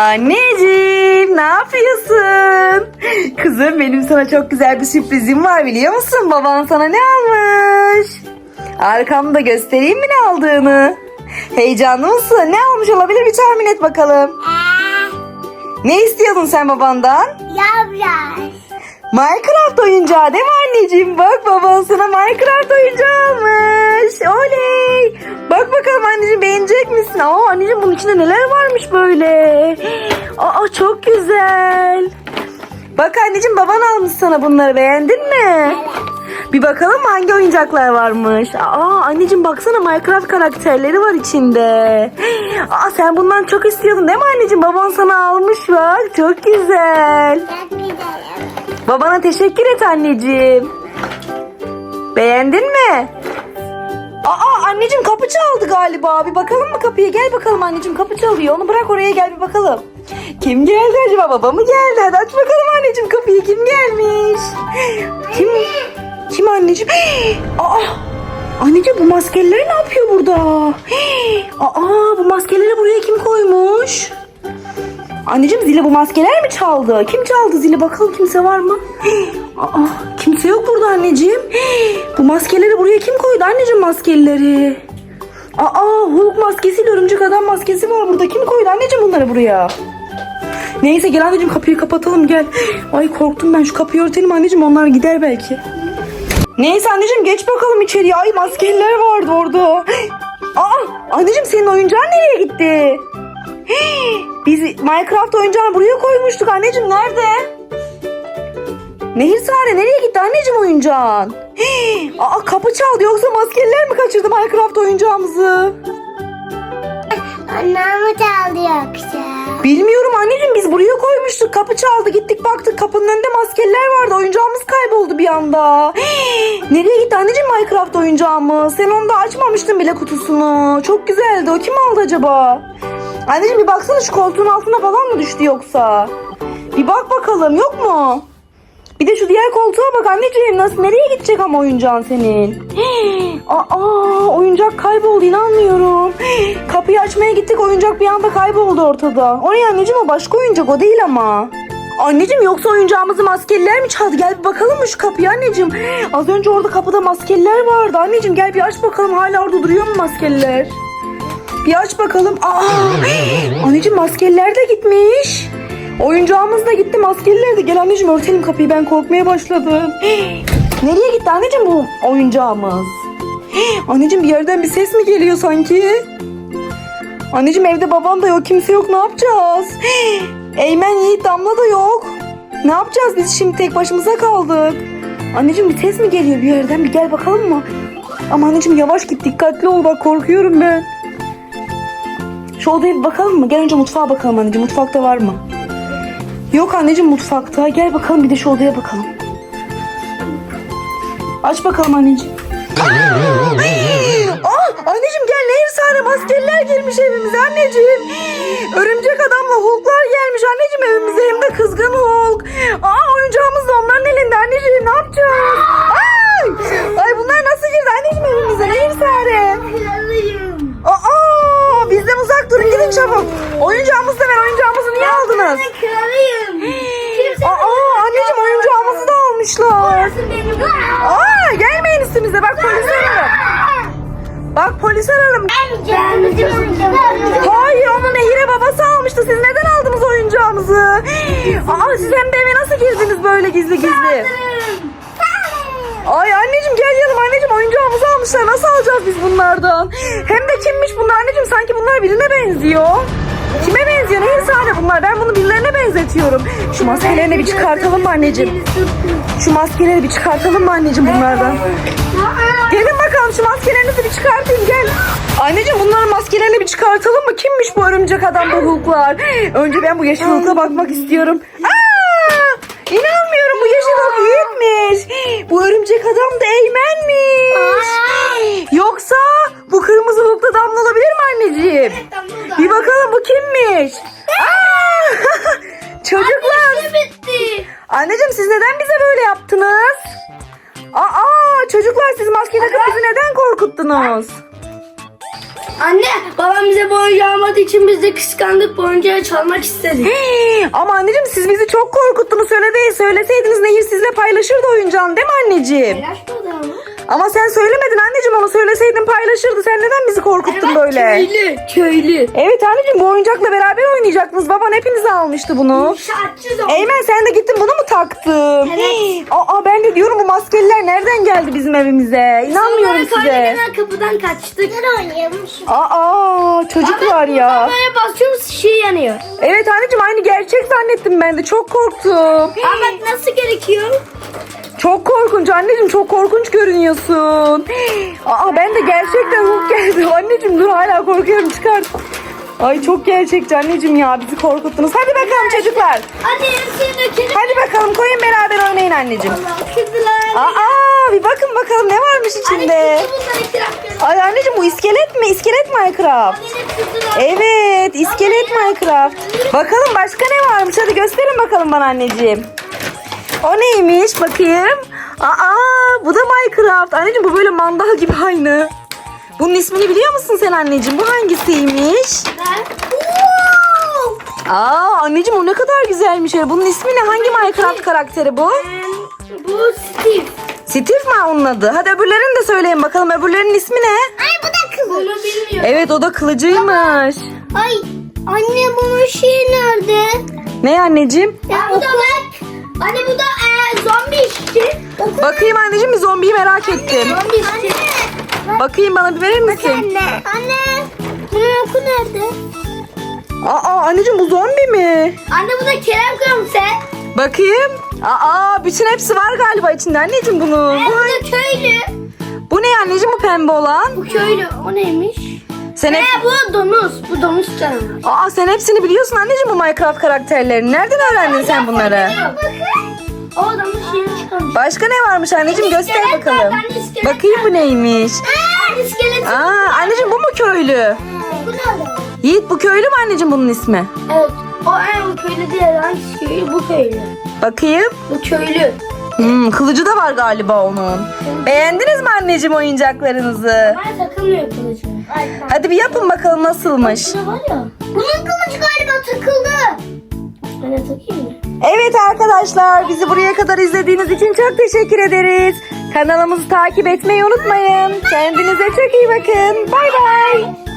Anneciğim ne yapıyorsun? Kızım benim sana çok güzel bir sürprizim var biliyor musun? Baban sana ne almış? Arkamda göstereyim mi ne aldığını? Heyecanlı mısın? Ne almış olabilir bir tahmin et bakalım. Ne istiyordun sen babandan? Yavrum. Minecraft oyuncağı değil mi anneciğim? Bak baban sana Minecraft oyuncağı almış. Oley. Bak bakalım anneciğim beğenecek misin? Aa anneciğim bunun içinde neler varmış böyle. Aa çok güzel. Bak anneciğim baban almış sana bunları beğendin mi? Bir bakalım hangi oyuncaklar varmış. Aa anneciğim baksana Minecraft karakterleri var içinde. Aa sen bundan çok istiyordun değil mi anneciğim? Baban sana almış bak. Çok güzel. Çok güzel. Babana teşekkür et anneciğim. Beğendin mi? Aa anneciğim kapı çaldı galiba. Bir bakalım mı kapıya? Gel bakalım anneciğim kapı çalıyor. Onu bırak oraya gel bir bakalım. Kim geldi acaba? Baba mı geldi? Hadi aç bakalım anneciğim kapıyı. Kim gelmiş? Kim? Kim anneciğim? Aa! Anneciğim bu maskeler ne yapıyor burada? Aa bu maskeleri buraya kim koymuş? Anneciğim zili bu maskeler mi çaldı? Kim çaldı zili? Bakalım kimse var mı? Aa, kimse yok burada anneciğim. Bu maskeleri buraya kim koydu anneciğim maskeleri? Aa Hulk maskesiyle örümcek adam maskesi var burada. Kim koydu anneciğim bunları buraya? Neyse gel anneciğim kapıyı kapatalım gel. Ay korktum ben şu kapıyı örtelim anneciğim onlar gider belki. Neyse anneciğim geç bakalım içeriye. Ay maskeler vardı orada. Aa anneciğim senin oyuncağın nereye gitti? Biz Minecraft oyuncağını buraya koymuştuk anneciğim nerede? Nehir Sare nereye gitti anneciğim oyuncağın? Aa kapı çaldı yoksa maskeler mi kaçırdı Minecraft oyuncağımızı? Annem mi çaldı yoksa? Bilmiyorum anneciğim biz buraya koymuştuk. Kapı çaldı gittik baktık kapının önünde maskeler vardı. Oyuncağımız kayboldu bir anda. Nereye gitti anneciğim Minecraft oyuncağımız? Sen onu da açmamıştın bile kutusunu. Çok güzeldi o kim aldı acaba? Anneciğim bir baksana şu koltuğun altına falan mı düştü yoksa? Bir bak bakalım yok mu? Bir de şu diğer koltuğa bak anneciğim nasıl nereye gidecek ama oyuncağın senin? Aa oyuncak kayboldu inanmıyorum. Kapıyı açmaya gittik oyuncak bir anda kayboldu ortada. O ne anneciğim o başka oyuncak o değil ama. Anneciğim yoksa oyuncağımızı maskeliler mi çaldı? Gel bir bakalım mı şu kapıyı anneciğim? Az önce orada kapıda maskeliler vardı. Anneciğim gel bir aç bakalım hala orada duruyor mu maskeliler? Bir aç bakalım. Aa, anneciğim maskeliler de gitmiş. Oyuncağımız da gitti maskeliler de. Gel anneciğim örtelim kapıyı ben korkmaya başladım. Nereye gitti anneciğim bu oyuncağımız? Anneciğim bir yerden bir ses mi geliyor sanki? Anneciğim evde babam da yok kimse yok ne yapacağız? Eymen Yiğit Damla da yok. Ne yapacağız biz şimdi tek başımıza kaldık. Anneciğim bir ses mi geliyor bir yerden bir gel bakalım mı? Ama anneciğim yavaş git dikkatli ol bak korkuyorum ben. Şu odaya bir bakalım mı? Gel önce mutfağa bakalım anneciğim. Mutfakta var mı? Yok anneciğim mutfakta. Gel bakalım bir de şu odaya bakalım. Aç bakalım anneciğim. Aa, anneciğim gel Nehir Sare maskeliler girmiş evimize anneciğim. Örümcek adamla Hulk'lar gelmiş anneciğim evimize hem de kızgın Hulk. Aa oyuncağımız da onların elinde anneciğim ne yapacağız? Ay, Aa siz hem de eve nasıl girdiniz böyle gizli gizli? Ay anneciğim gel yanım anneciğim oyuncağımızı almışlar. Nasıl alacağız biz bunlardan? Hem de kimmiş bunlar anneciğim? Sanki bunlar birine benziyor. Kime benziyor? Nehir sahne bunlar. Ben bunu birilerine benzetiyorum. Şu maskelerini bir çıkartalım mı anneciğim? Şu maskeleri bir çıkartalım mı anneciğim bunlardan? Gelin bakalım şu maskelerinizi bir çıkartayım gel. Anneciğim bunların maskelerini bir çıkartalım mı? Kimmiş bu örümcek adam bu Hulk'lar? Önce ben bu yeşil Hulk'a bakmak istiyorum. Aa! İnanmıyorum bu yeşil Hulk büyükmüş. Bu örümcek adam da Eymen'miş. Yoksa bu kırmızı Hulk da Damla olabilir mi anneciğim? Bir bakalım bu kimmiş? Aa! Çocuklar. bitti. Anneciğim siz neden bize böyle yaptınız? Aa çocuklar siz maske takıp bizi neden korkuttunuz? Anne babam bize bu oyuncağı almadığı için biz de kıskandık bu oyuncağı çalmak istedik. Ama anneciğim siz bizi çok korkuttunuz. Söyle söyleseydiniz Nehir sizle paylaşırdı oyuncağını değil mi anneciğim? Paylaşmadı ama. Ama sen söylemedin anneciğim onu söyleseydin paylaşırdı. Sen neden bizi korkuttun böyle? Köylü, köylü. Evet anneciğim bu oyuncakla beraber oynayacaktınız. Baban hepinize almıştı bunu. Şartçı zor. Eymen sen de gittin bunu mu taktın? Evet. Aa ben de diyorum bu maskeliler nereden geldi bizim evimize? İnanmıyorum Sonra size. kaybeden kapıdan kaçtık. Ben oynuyormuşum. Aa çocuklar ya. Böyle basıyoruz şey yanıyor. Evet anneciğim aynı gerçek zannettim ben de. Çok korktum. Ama nasıl gerekiyor? Çok korkunç anneciğim çok korkunç görünüyorsun. Aa ben de gerçekten Hulk geldi. Anneciğim dur hala korkuyorum çıkart. Ay çok gerçekçi anneciğim ya bizi korkuttunuz. Hadi bakalım çocuklar. Dökelim. Hadi bakalım koyun beraber oynayın anneciğim. Allah. Aa bir bakın bakalım ne varmış içinde. Ay anneciğim bu iskelet mi? İskelet Minecraft. Evet iskelet Minecraft. Bakalım başka ne varmış hadi gösterin bakalım bana anneciğim. O neymiş bakayım. Aa bu da Minecraft. Anneciğim bu böyle mandal gibi aynı. Bunun ismini biliyor musun sen anneciğim? Bu hangisiymiş? Aa anneciğim o ne kadar güzelmiş. Bunun ismi ne? Hangi Minecraft karakteri bu? Bu Steve. Steve mi onun adı? Hadi öbürlerini de söyleyin bakalım. Öbürlerinin ismi ne? Ay bu da kız. Bunu bilmiyorum. Evet o da kılıcıymış. Ay anne bunun şeyi nerede? Ne anneciğim? Ya bu da bak. Anne bu da e, zombi işçi. Bakayım anneciğim bir zombiyi merak ettim. Zombi işçi. Bakayım bana bir verir misin? Anne. Anne. Bunun oku nerede? Aa anneciğim bu zombi mi? Anne bu da Kerem Komiser. Bakayım. Aa bütün hepsi var galiba içinde anneciğim bunun. E, Bu, bu da köylü. bu ne anneciğim bu pembe olan? Bu köylü. O neymiş? Sen hep... Bu domuz. Bu domuz canavar. Aa sen hepsini biliyorsun anneciğim bu Minecraft karakterlerini. Nereden öğrendin sen bunları? Bakın. O domuz yeni çıkarmış. Başka ne varmış anneciğim göster İskelet var, bakalım. ben iskelet Bakayım bu neymiş? Aa, iskelet. Aa anneciğim bu mu köylü? Bu nerede? Yiğit bu köylü mü anneciğim bunun ismi? Evet. O en köylü değil. Hangisi köylü? Bu köylü. Bakayım. Bu köylü. Hmm, kılıcı da var galiba onun. Beğendiniz mi anneciğim oyuncaklarınızı? Ben takılmıyor kılıcım. Hadi bir yapın bakalım nasılmış. Bunun kılıcı galiba takıldı. Ben takayım mı? Evet arkadaşlar bizi buraya kadar izlediğiniz için çok teşekkür ederiz. Kanalımızı takip etmeyi unutmayın. Kendinize çok iyi bakın. Bay bay.